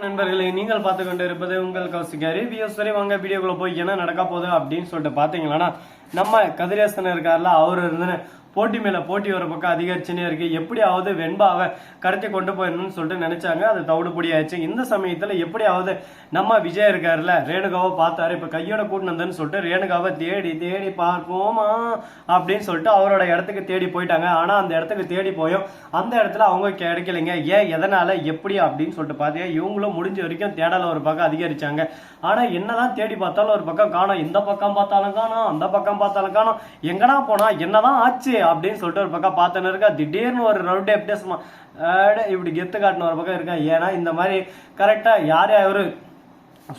நண்பர்களே நீங்கள் பார்த்து கொண்டு இருப்பது உங்கள் கௌசிகாரி ரிவ்யூ சரி வாங்க வீடியோக்குள்ள போய் என்ன நடக்க போகுது அப்படின்னு சொல்லிட்டு பாத்தீங்களா நம்ம கதிரேசன் இருக்கார்ல அவர் இருந்து போட்டி மேல போட்டி ஒரு பக்கம் அதிகரிச்சுனே இருக்கு. எப்படியாவது வெண்பாவை கடத்தி கொண்டு போயிடணும்னு சொல்லிட்டு நினைச்சாங்க. அது தவிடுபடி ஆயிடுச்சு இந்த சமயத்துல எப்படியாவது நம்ம விஜய் இருக்காருல ரேணுகாவை பார்த்தாரு. இப்ப கையோட கூட்டினதுன்னு சொல்லிட்டு ரேணுகாவை தேடி தேடி பார்ப்போமா அப்படின்னு சொல்லிட்டு அவரோட இடத்துக்கு தேடி போயிட்டாங்க. ஆனா அந்த இடத்துக்கு தேடி போயும் அந்த இடத்துல அவங்க கிடைக்கலைங்க. ஏன் எதனால எப்படி அப்படின்னு சொல்லிட்டு பார்த்தீங்க இவங்களும் முடிஞ்ச வரைக்கும் தேடல ஒரு பக்கம் அதிகரிச்சாங்க. ஆனா என்னதான் தேடி பார்த்தாலும் ஒரு பக்கம் காணோம். இந்த பக்கம் பார்த்தாலும் காணோம் அந்த பக்கம் பார்த்தாலும் காணோம். எங்கடா போனா என்னதான் ஆச்சு? அப்படின்னு சொல்லிட்டு ஒரு பக்கம் பார்த்துன்னு இருக்கா திடீர்னு ஒரு ரவுண்டு அப்படியே இப்படி கெத்து காட்டின ஒரு பக்கம் இருக்கா? ஏன்னா இந்த மாதிரி கரெக்டா யார் யார்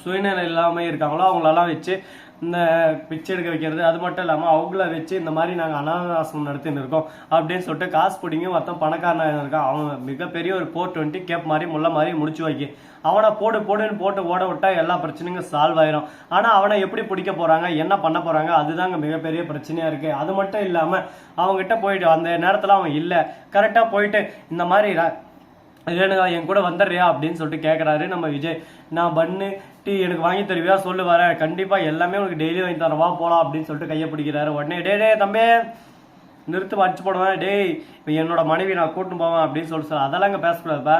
சுயநிலை இல்லாமல் இருக்காங்களோ அவங்களெல்லாம் வச்சு இந்த பிச்சை எடுக்க வைக்கிறது அது மட்டும் இல்லாமல் அவங்கள வச்சு இந்த மாதிரி நாங்கள் அனாதாசம் நடத்தின்னு இருக்கோம் அப்படின்னு சொல்லிட்டு காசு பிடிங்க மொத்தம் பணக்காரனாக இருக்கான். அவன் மிகப்பெரிய ஒரு போர் டுவெண்ட்டி கேப் மாதிரி முள்ள மாதிரி முடிச்சு வைக்க. அவனை போடு போடுன்னு போட்டு ஓட விட்டா எல்லா பிரச்சனையும் சால்வ் ஆயிரும். ஆனால் அவனை எப்படி பிடிக்க போகிறாங்க என்ன பண்ண போகிறாங்க அதுதாங்க மிகப்பெரிய பிரச்சனையாக இருக்குது அது மட்டும் இல்லாமல் அவங்ககிட்ட போயிட்டு அந்த நேரத்தில் அவன் இல்லை. கரெக்டாக போயிட்டு இந்த மாதிரி இல்லைனுங்க ரேணுகா என் கூட வந்துடுறியா அப்படின்னு சொல்லிட்டு கேட்குறாரு நம்ம விஜய் நான் பண்ணு டீ எனக்கு வாங்கி தருவியா சொல்லு வரேன் கண்டிப்பாக எல்லாமே உனக்கு டெய்லி வாங்கி தரவா போகலாம் அப்படின்னு சொல்லிட்டு கையை பிடிக்கிறாரு. உடனே டே டே தம்பி நிறுத்து அடிச்சு போடுவேன். டேய் இப்போ என்னோட மனைவி நான் கூட்டின்னு போவேன் அப்படின்னு சொல்லிட்டு சொல்ல. அதெல்லாம் இங்கே பேசக்கூடாதுப்பா.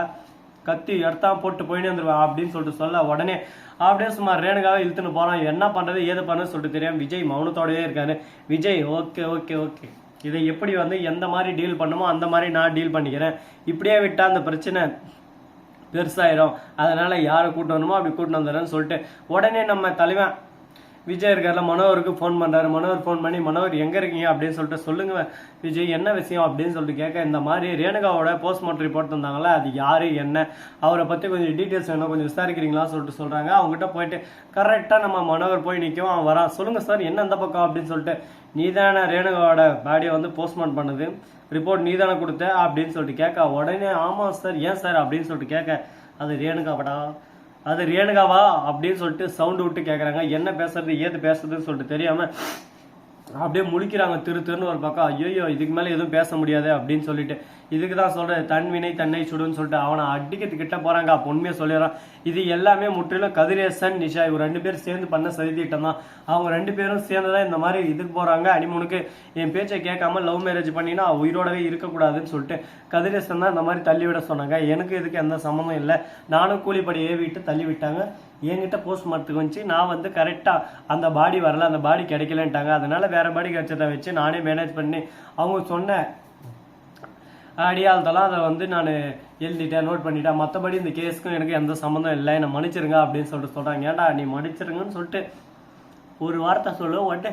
கத்தி எடுத்தான் போட்டு போயினே வந்துருவேன் அப்படின்னு சொல்லிட்டு சொல்ல உடனே அப்படியே சும்மா ரேணுகாவே இழுத்துன்னு போகிறான் என்ன பண்ணுறது ஏது பண்ணுறதுன்னு சொல்லிட்டு தெரியும் விஜய் மௌனத்தோடவே இருக்காரு. Vijay okay okay okay. இதை எப்படி வந்து எந்த மாதிரி டீல் பண்ணுமோ அந்த மாதிரி நான் டீல் பண்ணிக்கிறேன். இப்படியே விட்டா அந்த பிரச்சனை பெருசாயிரும். அதனால யாரை கூட்டு வரணுமோ அப்படி கூட்டு வந்துடுறேன்னு சொல்லிட்டு உடனே நம்ம தலைவன் விஜய் இருக்கார்ல மனோருக்கு ஃபோன் பண்ணுறாரு மனோர் ஃபோன் பண்ணி மனோகர் எங்கே இருக்கீங்க? அப்படின்னு சொல்லிட்டு சொல்லுங்க விஜய் என்ன விஷயம்? அப்படின்னு சொல்லிட்டு கேட்க இந்த மாதிரி ரேணுகாவோட போஸ்ட்மார்ட்டம் ரிப்போர்ட் தந்தாங்கல்ல அது யார் என்ன? அவரை பற்றி கொஞ்சம் டீட்டெயில்ஸ் வேணும் கொஞ்சம் விசாரிக்கிறீங்களா? சொல்லிட்டு சொல்கிறாங்க அவங்ககிட்ட போயிட்டு கரெக்டாக நம்ம மனோகர் போய் நிற்கும் அவன் வரான் சொல்லுங்கள் சார் என்ன அந்த பக்கம்? அப்படின்னு சொல்லிட்டு நீதானே ரேணுகாவோட பாடியை வந்து போஸ்ட்மார்ட் பண்ணுது. ரிப்போர்ட் நீதானே கொடுத்த? அப்படின்னு சொல்லிட்டு கேட்க உடனே ஆமாம் சார் ஏன் சார் அப்படின்னு சொல்லிட்டு கேட்க அது ரேணுகாவடா? அது ரேணுகாவா அப்படின்னு சொல்லிட்டு சவுண்டு விட்டு கேட்குறாங்க என்ன பேசுறது ஏது பேசுறதுன்னு சொல்லிட்டு தெரியாம அப்படியே முழிக்கிறாங்க திரு திருன்னு ஒரு பக்கம். ஐயோ இதுக்கு மேலே எதுவும் பேச முடியாது அப்படின்னு சொல்லிட்டு. இதுக்கு தான் சொல்கிறேன் தன் வினை தன்னை சுடுன்னு சொல்லிட்டு அவனை அடிக்கிறது கிட்ட போகிறாங்க அப்போ உண்மையை சொல்லிடுறான். இது எல்லாமே முற்றிலும் கதிரேசன் நிஷா இவங்க ரெண்டு பேரும் சேர்ந்து பண்ண சதித்திட்டம் தான். அவங்க ரெண்டு பேரும் சேர்ந்து தான் இந்த மாதிரி இதுக்கு போகிறாங்க அனிமுனுக்கு என் பேச்சை கேட்காம லவ் மேரேஜ் பண்ணினா உயிரோடவே இருக்கக்கூடாதுன்னு சொல்லிட்டு கதிரேசன் தான் இந்த மாதிரி தள்ளிவிட சொன்னாங்க. எனக்கு இதுக்கு எந்த சம்மந்தம் இல்லை. நானும் கூலிப்படி ஏவிட்டு தள்ளி விட்டாங்க. என்கிட்ட போஸ்ட்மார்ட்டத்துக்கு வந்துச்சு. நான் வந்து கரெக்டாக அந்த பாடி வரல அந்த பாடி கிடைக்கலன்ட்டாங்க. அதனால வேற பாடி கிடைச்சதை வச்சு நானே மேனேஜ் பண்ணி அவங்க சொன்ன அடியாளத்தெல்லாம் அதை வந்து நான் எழுதிட்டேன் நோட் பண்ணிட்டேன். மற்றபடி இந்த கேஸுக்கும் எனக்கு எந்த சம்மந்தம் இல்லை. என்னை மன்னிச்சிருங்க அப்படின்னு சொல்லிட்டு சொல்கிறாங்க ஏன்டா நீ மன்னிச்சிருங்கன்னு சொல்லிட்டு ஒரு வார்த்தை சொல்லு உடனே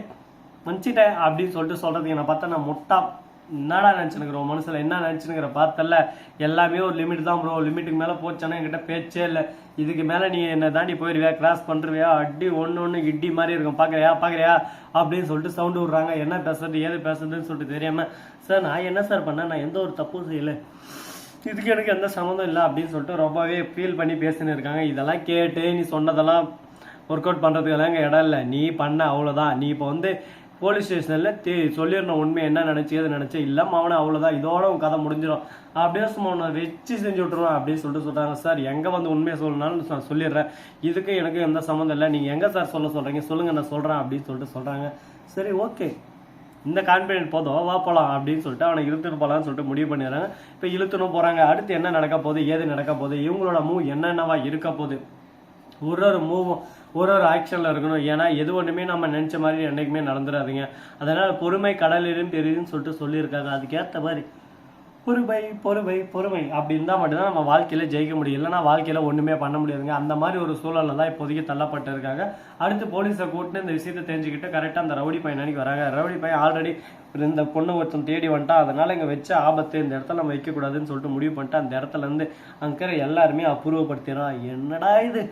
மன்னிச்சிட்டேன் அப்படின்னு சொல்லிட்டு சொல்கிறதுக்கு நான் பார்த்தா நான் முட்டா என்னடா நினச்சினுக்குற மனசில் என்ன நினச்சினுக்கிற பார்த்தல எல்லாமே ஒரு லிமிட் தான் ப்ரோ லிமிட்டுக்கு மேலே போச்சானா என்கிட்ட பேச்சே இல்லை. இதுக்கு மேலே நீ என்னை தாண்டி போயிடுவியா கிராஸ் பண்ணுறியா அடி ஒன்று ஒன்று இடி மாதிரி இருக்கும். பார்க்குறியா பார்க்குறியா அப்படின்னு சொல்லிட்டு சவுண்டு விட்றாங்க. என்ன பேசுறது ஏது பேசுறதுன்னு சொல்லிட்டு தெரியாமல் சார் நான் என்ன சார் பண்ணேன்? நான் எந்த ஒரு தப்பும் செய்யலை. இதுக்கு எனக்கு எந்த சம்மந்தம் இல்லை. அப்படின்னு சொல்லிட்டு ரொம்பவே ஃபீல் பண்ணி பேசின்னு இருக்காங்க. இதெல்லாம் கேட்டு நீ சொன்னதெல்லாம் ஒர்க் அவுட் பண்ணுறதுக்கெல்லாம் இங்கே இடம் இல்லை. நீ பண்ண அவ்வளோதான் நீ இப்போ வந்து போலீஸ் ஸ்டேஷனில் தே சொல்லிடணும் உண்மை என்ன நினச்சி எது நினச்சி இல்லாமல் அவனை அவ்வளோதான் இதோட உன் கதை முடிஞ்சிடும் அப்படியே சும்மா உன்னை வச்சு செஞ்சு விட்ருவான் அப்படின்னு சொல்லிட்டு சொல்கிறாங்க சார். எங்கே வந்து உண்மையை சொல்லணும்னாலும் நான் சொல்லிடுறேன். இதுக்கு எனக்கு எந்த சம்மந்தம் இல்லை. நீங்கள் எங்கே சார் சொல்ல சொல்கிறீங்க சொல்லுங்கள் நான் சொல்கிறேன் அப்படின்னு சொல்லிட்டு சொல்கிறாங்க சரி ஓகே. இந்த கான்ஃபிடென்ட் போதும். வா போகலாம் அப்படின்னு சொல்லிட்டு அவனை இழுத்துட்டு போகலான்னு சொல்லிட்டு முடிவு பண்ணிடுறாங்க. இப்போ இழுத்துன்னு போகிறாங்க அடுத்து என்ன நடக்க போகுது? ஏது நடக்க போகுது? இவங்களோட மூவ் என்னென்னவா இருக்க போகுது? ஒரு ஒரு மூவும் ஒரு ஒரு ஆக்ஷனில் இருக்கணும். ஏன்னா எது ஒன்றுமே நம்ம நினச்ச மாதிரி என்றைக்குமே நடந்துடாதீங்க அதனால் பொறுமை கடலிலும் பெரியதுன்னு சொல்லிட்டு சொல்லியிருக்காங்க. அதுக்கேற்ற மாதிரி பொறுமை பொறுமை பொறுமை அப்படி இருந்தால் மட்டும்தான் நம்ம வாழ்க்கையில் ஜெயிக்க முடியும். இல்லைன்னா வாழ்க்கையில் ஒன்றுமே பண்ண முடியாதுங்க. அந்த மாதிரி ஒரு சூழலில் தான் இப்போதைக்கு தள்ளப்பட்டு இருக்காங்க. அடுத்து போலீஸை கூட்டிட்டு இந்த விஷயத்தை தெரிஞ்சுக்கிட்டு கரெக்டாக அந்த ரவுடி பையன் வராங்க. ரவுடி பையன் ஆல்ரெடி இந்த பொண்ணு ஒருத்தன் தேடி வந்துட்டான். அதனால் இங்கே வச்ச ஆபத்து இந்த இடத்துல நம்ம வைக்கக்கூடாதுன்னு சொல்லிட்டு முடிவு பண்ணிட்டு அந்த இடத்துல இருந்து அங்கே இருக்கிற எல்லாருமே அப்புறப்படுத்திடுறான். என்னடா இது?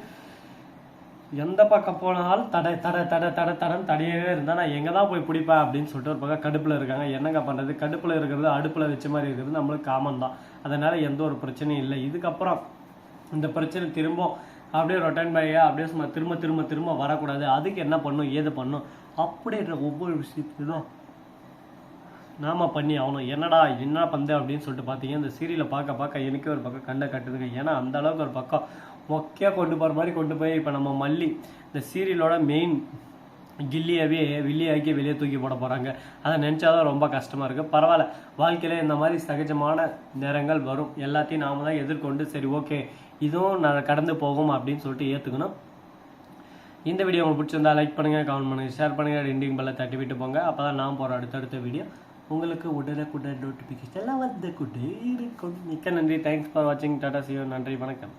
எந்த பக்கம் போனாலும் தடை தடை தடை தடை தடன்னு தடையவே இருந்தால் நான் எங்கே தான் போய் பிடிப்பேன் அப்படின்னு சொல்லிட்டு ஒரு பக்கம் கடுப்பில் இருக்காங்க. என்னங்க பண்ணுறது கடுப்பில் இருக்கிறது அடுப்பில் வச்ச மாதிரி இருக்கிறது நம்மளுக்கு காமன் தான். அதனால் எந்த ஒரு பிரச்சனையும் இல்லை. இதுக்கப்புறம் இந்த பிரச்சனை திரும்ப அப்படியே ரொட்டன் பையா அப்படியே சும்மா திரும்ப திரும்ப திரும்ப வரக்கூடாது. அதுக்கு என்ன பண்ணும்? ஏது பண்ணும்? அப்படின்ற ஒவ்வொரு விஷயத்தையும் நாம பண்ணி ஆகணும். என்னடா என்ன பந்தேன் அப்படின்னு சொல்லிட்டு பார்த்தீங்க இந்த சீரியலை பார்க்க பார்க்க எனக்கு ஒரு பக்கம் கண்டை கட்டுதுங்க. ஏன்னா அந்த அளவுக்கு ஒரு பக்கம் மொக்கையாக கொண்டு போகிற மாதிரி கொண்டு போய் இப்போ நம்ம மல்லி இந்த சீரியலோட மெயின் கில்லியாகவே வில்லியாக்கி வெளியே தூக்கி போட போகிறாங்க அதை நினச்சாதான் ரொம்ப கஷ்டமாக இருக்குது பரவாயில்ல வாழ்க்கையில் இந்த மாதிரி சகஜமான நேரங்கள் வரும். எல்லாத்தையும் நாம தான் எதிர்கொண்டு சரி ஓகே இதுவும் நான் கடந்து போகும் அப்படின்னு சொல்லிட்டு ஏற்றுக்கணும் இந்த வீடியோ உங்களுக்கு பிடிச்சிருந்தா லைக் பண்ணுங்கள் கமெண்ட் பண்ணுங்க ஷேர் பண்ணுங்க ரெண்டிங் பல்ல தட்டி விட்டு போங்க. அப்போ தான் நான் போகிற அடுத்தடுத்த வீடியோ உங்களுக்கு உடனுக்குடன் நோட்டிஃபிகேஷன் எல்லாம் வந்து கொண்டே இருக்கும். மிக்க நன்றி. தேங்க்ஸ் ஃபார் வாட்சிங் டாடா சியோ நன்றி வணக்கம்.